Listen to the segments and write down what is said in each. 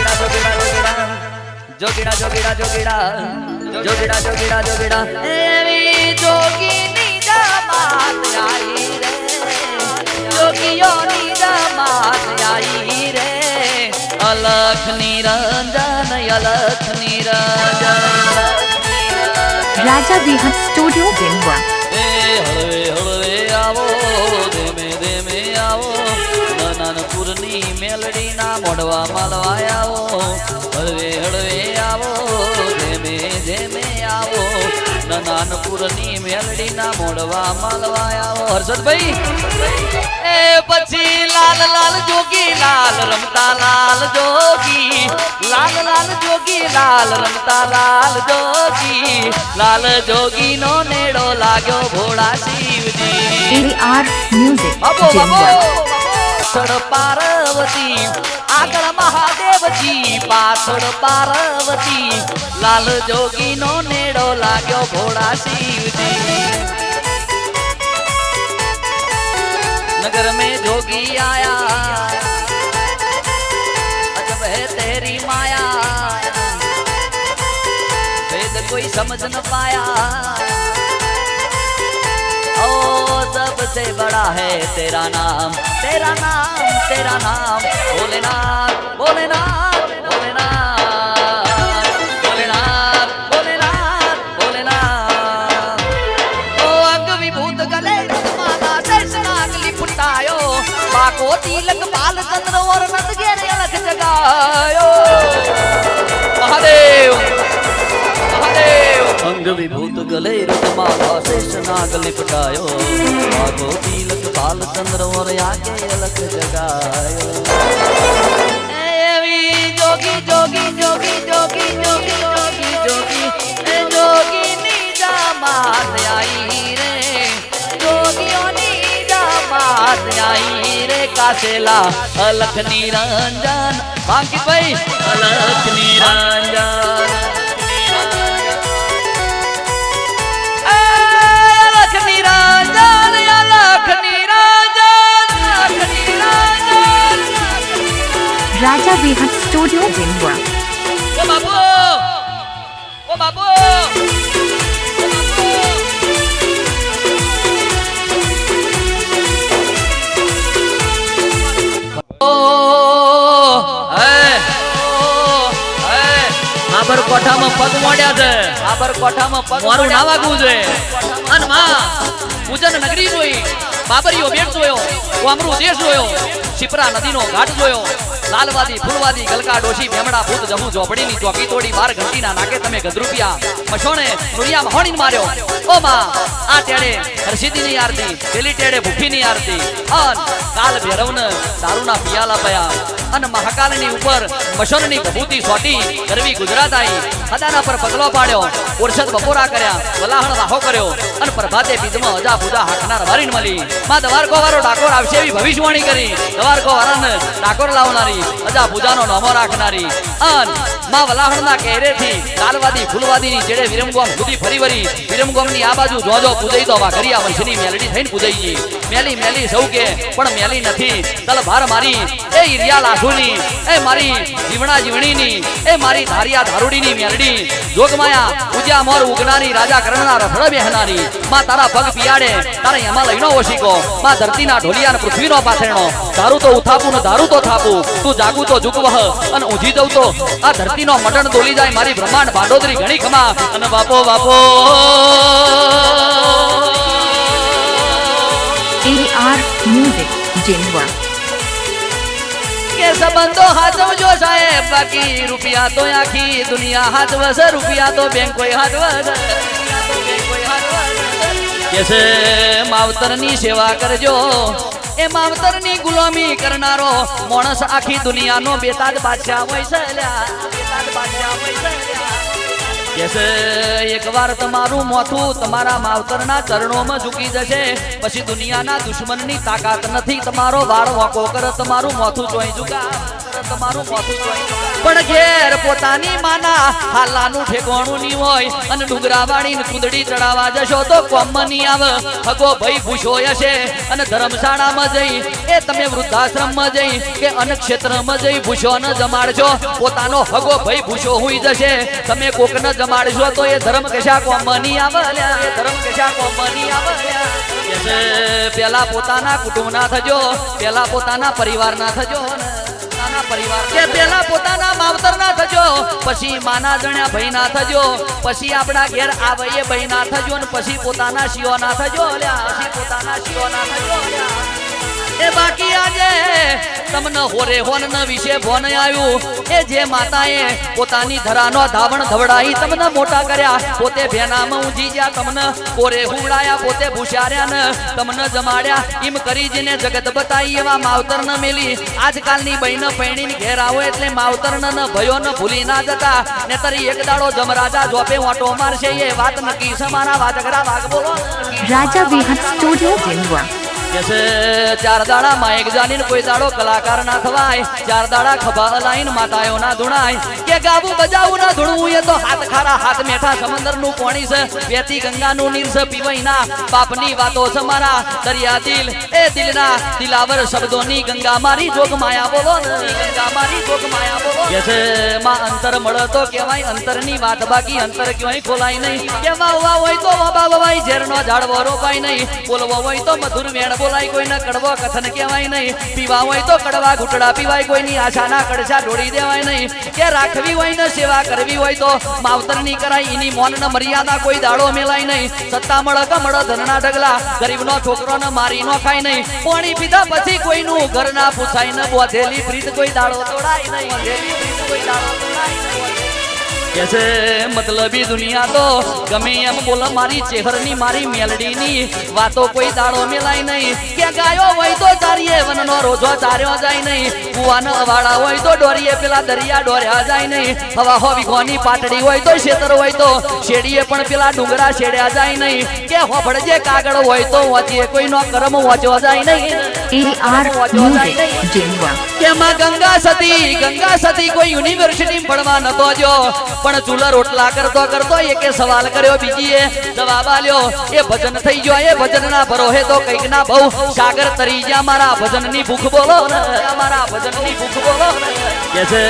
જોગીડા જોગીડા જોગીડા જોગીડા જોગીડા જોગીડા જોગીડા જોગીડા જોગીડા એવી જોગીની જમાત આઈ રે જોગીઓની જમાત આઈ રે અલખ નિરંજન અલખ નિરંજન રાજા દેહત સ્ટુડિયો ગેમવા એ હળવે હળવે આવો ધીમે ધીમે આવો મેલડી મેલડીના મોડવા માલવા આવો હળવે હળવે આવો ધેમે ધેમે આવો. નાનપુરની મેલડીના મોડવા માલવા આવો હર્ષદભાઈ. એ પછી લાલ લાલ જોગી લાલ રમતા લાલ જોગી. લાલ લાલ જોગી લાલ રમતા લાલ જોગી. લાલ જોગી નો નેડો લાગ્યો ભોળા શિવજી. આર મ્યુઝિક બાબો ગેમવા पाथड़ पार्वती आगल महादेव जी पाथड़ पार्वती, लाल जोगी नो नेड़ो लागो घोड़ा शिव जी नगर में जोगी आया, अजब है तेरी माया वेद कोई समझ न पाया। सबसे बड़ा है तेरा नाम तेरा नाम तेरा नाम भोलेनाथ भोलेनाथ भोलेनाथ भोलेनाथ भोलेनाथ भोलेनाथ ઓ અંગ વિભૂત ગલે માતા શેષનાગ લિપટાયો પાકો તિલક બાલ ચંદ્ર ઓર નંદ ઘેરે અલખ જગાયો મહાદેવ મહાદેવ અંગ વિભૂત ગલે માતા શેષનાગ લિપટાયો પાકો તિલક બાલ ચંદ્ર ઓર આગે અલખ જગાયો એવી જોગી જોગી જોગી જોગી જોગી જોગી જોગી એ જોગીની જામાત આઈ રે જોગીઓની જામાત આઈ રે કાશેલા અલખ નિરંજન ભાંકિતભાઈ અલખ નિરંજન રાજા વિહત સ્ટુડિયો. ગેમવા ઓ બાબુ ઓ બાબુ કોઠામાં પગ મોડ્યા છે. આબર કોઠામાં પગ મારું ના વાગવું જોઈએ અનમાં પૂજન નગરી જોઈ બાબરીઓ બેટ જોયો કોમરૂ દેશ જોયો શિપ્રા નદીનો ઘાટ જોયો લાલવાદી, ફૂલવાદી ગલકા ડોશી ભેમડા ભૂત, જમુ ઝોપડીની ચોકી તોડી બાર ઘંટીના નાકે તમે ગદરૂપિયા. મશોણે નુરિયા મહોણી માર્યો. ઓ માં, આ ટેડે હર્ષિદીની આરતી, પેલી ટેડે ભૂખીની આરતી. અન કાલ ભૈરવને દારૂના પિયાલા પયા. અને મહાકાલની ઉપર મશોનની ભભૂતિ સોટી ગરવી ગુજરાત આવી હદાના પર પગલો પાડ્યો. ઓરછદ બપોરા કર્યા. વલાહણ રાહો કર્યો. અને પ્રભાતે બીજમાં અજા પૂજા હાકનાર વારીન મળી. માં દવારકો વાળો ડાકોર આવશે એવી ભવિષ્યવાણી કરી. દવારકો વાળાને ડાકોર લાવનારી. અજા પૂજાનો નામો રાખનારી. અનમાં વલાહણના કેરેથી લાલવાદી, ફૂલવાદીની જેડે વિરમગોમ સુધી ફરી વરી વિરમગોમની આ બાજુ જોજો પૂજાઈ તો વાઘરિયા વંશની મેલડી થઈને પૂજાઈ મેલી મેલી સૌ કે, પણ મેલી નથી. તલ ભાર મારી, એ ઇરિયા લાઠુની એ મારી જીવણા જીવણીની, એ મારી ધારિયા ધારુડીની મેલડી. જોગમાયા, પૂજા મોર ઉગનારી, રાજા કરણના રથડ બેહનારી. માં તારા પગ પિયાડે, તારા એમાં લઈનો ઓશિકો. માં ધરતીના ઢોલિયા પૃથ્વીનો પાથરણો. ધારું તો ઉથાપું ને ધારું તો થાપું. તું જાગું તો ઝુકવહ અને ઊંઘી જવું તો આ ધરતીનો મટણ દોલી જાય મારી બ્રહ્માંડ બાંડોદરી ઘણી ખમા અને બાપો બાપો એઆર મ્યુઝિક ગેમવા કે સંબંધો હાચવજો સાહેબ બાકી રૂપિયા તો આખી દુનિયા હાચવશે રૂપિયા તો બેંક કોઈ હાચવશે કે છે માવતરની સેવા કરજો એ માવતરની ગુલામી કરનારો માણસ આખી દુનિયાનો બેતાજ બાદશાહ હોય છે બાદશાહ હોય છે લ્યા. કે એકવાર તમારું મોથું તમારા માવતરના ચરણોમાં ઝૂકી જશે. પછી દુનિયાના દુશ્મનની તાકાત નથી. તમારો વાળ વાંકો કરે, તમારું મોથું જોઈ ઝુકા. પણ ઘેર પોતાની માના હાલાનું ઠેકોણું ની હોય, અને ડુંગરા વાળીને કુંદડી ચડાવવા જશો તો કોમની આવે. હગો ભાઈ ભૂસો હશે, અને ધર્મશાળામાં જઈ, એ તમે વૃદ્ધાશ્રમમાં જઈ, કે અન્નક્ષેત્રમાં જઈ ભૂસો ન જમાડજો. પોતાનો હગો ભાઈ ભૂસો હોઈ જશે. તમે કોક ન જમાડશો તો એ ધર્મ કશા કોમની આવે. એ ધર્મ કશા કોમની આવે પેલા પોતાના કુટુંબના થજો, પેલા પોતાના પરિવારના થજો ને પોતાના પરિવાર કે પેલા પોતાના માવતર ના થજો, પછી માના જણ્યા ભાઈ ના થજો, પછી આપણા ઘેર આવે એ ભાઈના થજો ને પછી પોતાના શિયોના થજો લ્યા પછી પોતાના શિયોના થજો લ્યા એ બાકી આજે તમને હોરે હોન ન વિશે ફોન આવ્યું એ જે માતાએ પોતાની ધરાનો ધાવણ ધવડાઈ તમને મોટા કર્યા, પોતે ભેનામાં ઊંઘી ગયા તમને કોરે હુંડાયા પોતે ભૂસાર્યા ને તમને જમાડ્યા, એમ કરી જેને જગત બતાવી એવા માવતર ન મેલી. આજકાલની બહેન પૈણીને ઘેર આવો એટલે માવતર ન ભયો, ન ભૂલી ના જતા. ને તરી એક દાડો જમરાજા જોપે ઓટો મારશે, એ વાત નક્કી છે, મારા વાતગરા વાગ બોલો રાજા વિહત સ્ટુડિયો છે ચાર દાડા માયક જાણીને કોઈ દાડો કલાકાર ના થવાય. ચાર દાડા ખભા હલાઈને માતાયો ના ધૂણાય. કે ગાવું બજાવું ના ધૂણવું, એ તો હાથ ખારા હાથ મેઠા સમંદરનું પાણી છે. વેતી ગંગા નું નીર છે પીવાય ના બાપની વાતો છે મારા દરિયા દિલ. એ દિલના દિલાવર શબ્દોની ગંગા મારી જોગ માયા બોલો ગંગા મારી જોગ માયા બોલો માં અંતર મળે તો કેવાય અંતરની વાત બાકી. અંતર ક્યાંય ખોલાય નહીં. કે વાવવા હોય તો વાબા વવાય ઝેરનો ઝાડવો રોપાય નહીં. બોલવો હોય તો મધુર વેણ બોલાય કોઈને કડવો કથન કહેવાય નહીં. પીવા હોય તો કડવા ઘૂંટડા પીવાય, કોઈની આશાના કડછા ઢોળી દેવાય નહીં. કે રાખવી હોય ને સેવા કરવી હોય તો માવતરની કરાય, એની મોન ને મર્યાદા કોઈ દાડો મેલાય નહીં. સત્તા મળે કમળ ધનના ઢગલા, ગરીબનો છોકરો ને મારી નો ખાય નહીં. પાણી પીધા પછી કોઈનું ઘર ના પૂછાય ન બોધેલી પ્રીત કોઈ દાડો તોડાય નહીં. બોધેલી પ્રીત કોઈ દાડો તોડાય નહીં. કે છે મતલબી દુનિયા તો ગમે એમ બોલ મારી ચેહરની મારી મેલડીની વાતો કોઈ દાડો મેલાય નહીં. કે ગાયો હોય તો ચારીએ વનનો રોજો ચાર્યો જાય નહીં. કુવાનો અવાડા હોય તો ડોરીએ પેલા દરિયા ડોર્યા જાય નહીં. હવા હો વિઘોની પાટડી હોય તો શેતર હોય તો શેડીએ પણ પેલા ડુંગરા શેડ્યા જાય નહીં. કે હોભળજે કાગળ હોય તો વાંચીએ કોઈનો કર્મ વાંચો જાય નહીં. જિન્દ્વા એમાં ગંગા સતી ગંગા સતી કોઈ યુનિવર્સિટી ભણવા નતો જો પણ ચૂલા રોટલા કરતો કરતો એકે સવાલ કર્યો બીજીએ. જવાબ આલ્યો, એ ભજન થઈ ગયો એ ભજન ના ભરોહે તો કંઈક ના બહુ. સાગર તરી ગયા મારા ભજનની ભૂખ બોલો મારા ભજનની ભૂખ બોલો. કે છે,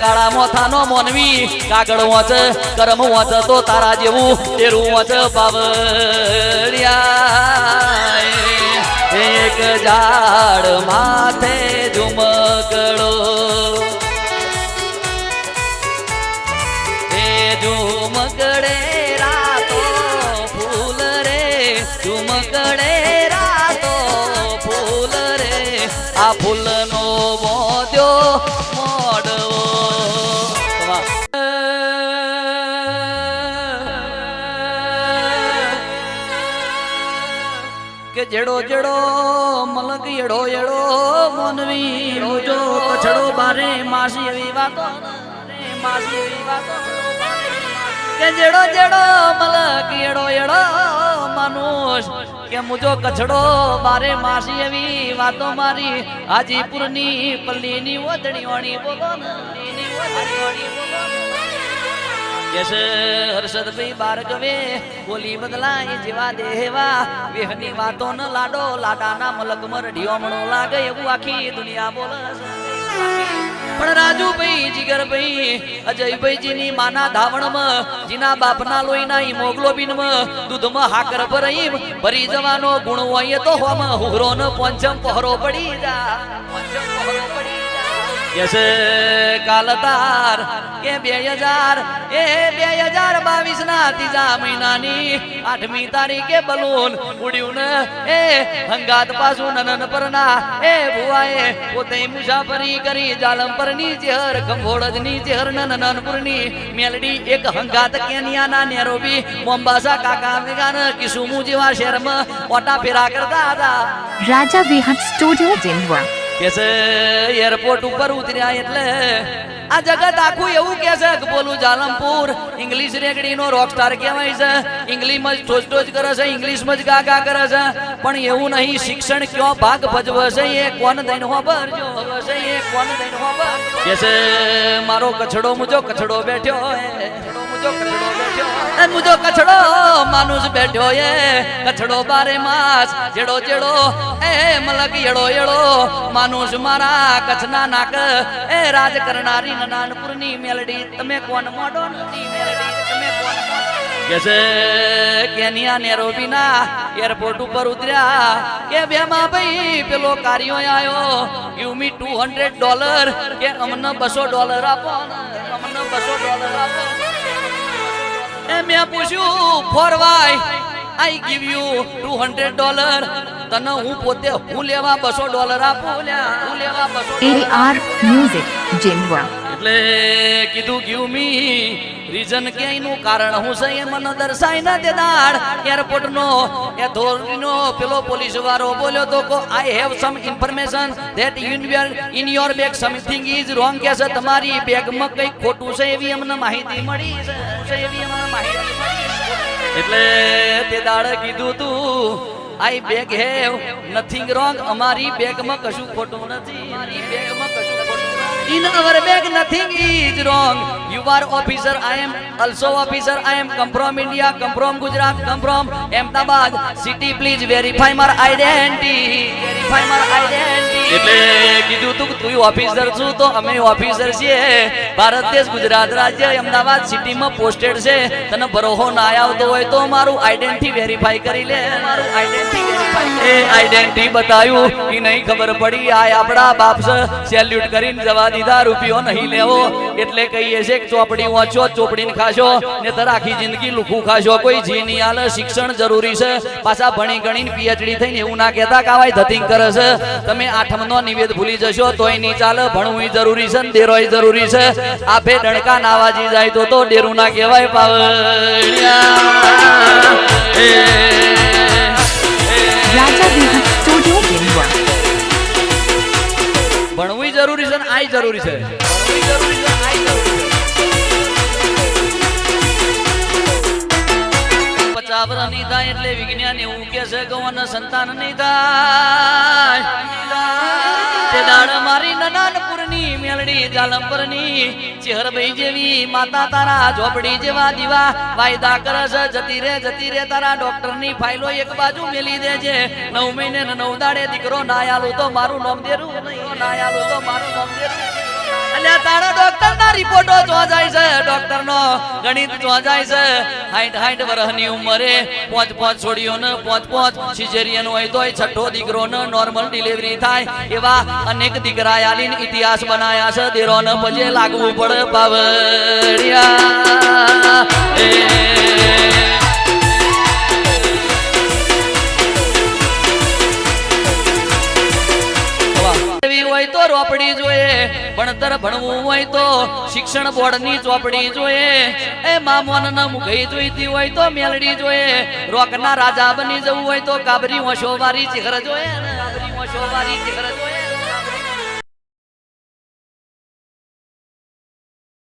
કાળા મોથાનો મોનવી, કાગળ વાંચ, કરમ વાંચ, તો તારા જેવું તેરું વાંચ પાવડિયા એક ઝાડ માથે કે જેડો જેડો મલક એડો એડો મનવી રોજો કછડો બારે માસી એવી વાતો માસી એવી વાતો કે જેડો જેડો મલક એડો એડો માનુષ કે મુજો કછડો બારે માસી એવી વાતો મારી હાજીપુરની પલ્લીની ઓદણી વાણી બોલો ઓદણી વાણી બોલો ને. કે છે હર્ષદભાઈ બારગવે બોલી બદલાય જેવા દેવા વેહની વાતો ન લાડો, લાડાના મણો લાગે, એવું આખી દુનિયા બોલે જીગર ભાઈ અજય જીગરભાઈ, અજયભાઈજીની માના ધાવણમાં, જીના બાપના લોહીના હિમોગ્લોબિનમાં, દૂધમાં હાકર ભરાઈ, ભરી જવાનો ગુણ હોય તો હોમ હુરો ન પંચમ પહોરો પડી જા પંચમ પહોરો પડી છે કાલતાર કે બે હજાર? એ બે હજાર બાવીસ ના ત્રીજા મહિનાની આઠમી તારીખે બલૂન ઉડ્યું ને. એ હંગાત પાછું નનન પરના એ ભુવાએ પોતે મુસાફરી કરી જાલમપરની ચેહર ખંભોળજની ચેહર નનનપુરની મેલડી, એક હંગાત કેનિયાના નેરોબી મોમ્બાસા કાકા વેગાન, કિસુમુ જેવા શહેરમાં ઓટા ફેરા કરતા હતા. રાજા વિહત સ્ટુડિયો જિન્દ્વા કે એરપોર્ટ ઉપર ઉતર્યા એટલે આ જગત આખું એવું કે છે કે બોલું જાલમપુર ઇંગ્લિશ રેગડીનો રોકસ્ટાર કહેવાય છે ઇંગ્લિશમાં જ ટોચ ટોચ કરે છે ઇંગ્લિશમાં જ ગા ગા કરે છે, પણ એવું નહીં, શિક્ષણ કયો ભાગ ભજવે છે, એ કોણ દઈને હોબરજો છે એ કોણ દઈને હોબર કે છે, મારો કચડો મુજો કચડો બેઠ્યો મુજો એ મુજો કચડો માનુસ બેઠો એ કચડો બારે માસ જેડો જેડો એ મલક એડો એડો માનુસ મારા કચ્છના નાક એ રાજ કરનારી નાનપુરની મેલડી તમે કોણ મોડો નથી મેલડી તમે કોણ મોડો કે કેનિયા નેરોબીના એરપોર્ટ ઉપર ઉતર્યા કે બેમાં ભાઈ પેલો કાર્યો આયો ગીવ મી 200 ડોલર કે અમને 200 ડોલર આપો અમને 200 ડોલર આપો એ મેં પૂછ્યું for why I give you 200 dollar? તને હું પોતે હું લેવા 200 ડોલર આપું? હું લેવા 200 AR મ્યુઝિક Jindwa. એટલે કીધું ગીવ મી રીઝન ક્યાંયનું કારણ? હું છે મને દર્શાય ના તે દાડ એરપોર્ટ નો, એ ધોરણીનો પેલો પોલીસ વાળો બોલ્યો તો કો I have some information that યુનિયર in your bag something is wrong કે છે, તમારી બેગમાં કંઈક ખોટું છે એવી અમને માહિતી મળી છે. એવી અમને માહિતી એટલે તે દાડે કીધું તું I bag have nothing wrong અમારી બેગમાં કશું ખોટું નથી. મારી બેગમાં in our bag nothing is wrong you are officer I am also officer I am come from India come from Gujarat come from Ahmedabad city please verify માર identity verify માર identity એટલે કીધું તું તું ઓફિસર છું, તો અમે officer છીએ. ભારત ગુજરાત રાજ્ય, અમદાવાદ સિટીમાં પોસ્ટેડ છે. તને ભરોહો ના આવતો હોય તો મારું આઈડેન્ટિટી વેરીફાઈ કરી લે. મારું એ આઈડેન્ટિટી બતાવ્યું એ નહીં ખબર પડી. આ આપણા બાપ સેલ્યુટ કરીને જવા દીધા. રૂપિયો નહીં લેવો. એટલે કહીએ છે કે ચોપડી વાંચો ચોપડીને ખાશો ને તર આખી જિંદગી લુખું ખાશો. કોઈ જી નહીં હાલ શિક્ષણ જરૂરી છે. પાછા ભણી ગણીને પીએચડી થઈને એવું ના કહેતા કે આવાય ધતિંગ કરે છે. તમે આઠમનો નિવેદ ભૂલી જશો તોય નહીં ચાલે. ભણવું જરૂરી છે ને દેરોય જરૂરી છે. આપે ડણકા નાવાજી જાય તો તો ડેરું ના કહેવાય પાવડિયા. ભણવું જરૂરી છે ને આય જરૂરી છે. વર્ષ નહીં એટલે વિજ્ઞાન એવું કે છે ગૌન સંતાન નહીં થાય દાડ મારી નનાનપુરની મેલડી જાલમપુરની ચેહરભાઈ જેવી, માતા તારા ઝોપડી જેવા દીવા. વાયદા કરે જતી રે જતી રે, તારા ડોક્ટરની ફાઇલો એક બાજુ મેલી છે નવ મહિને નવ દીકરો નાયાલું તો મારું નામ દેરું નાયાલું તો મારું નામ દેરું અલ્યા તારા ડોક્ટર ના રિપોર્ટો જાય છે ડોક્ટર નો ગણિત જાય છે. હાઈટ હાઈટ વર્ષની ઉંમરે પાંચ પાંચ છોડીઓ ને પાંચ પાંચ. સિઝેરિયન હોય તોય છઠ્ઠો દીકરો ને નોર્મલ ડિલિવરી થાય એવા અનેક દીકરા આલીન ઇતિહાસ બનાયા છે. દેરો ને પછી લાગવું પડે પાવડિયા. ભણતર ભણવું હોય તો શિક્ષણ બોર્ડની ચોપડી જોઈએ. એ મામોન ન મુગઈ જોઈતી હોય તો મેલડી જોઈએ. રોકના રાજા બની જવું હોય તો કાબરી વંશોવારી ચિહર જોઈએ ને. કાબરી વંશોવારી ચિહર જોઈએ.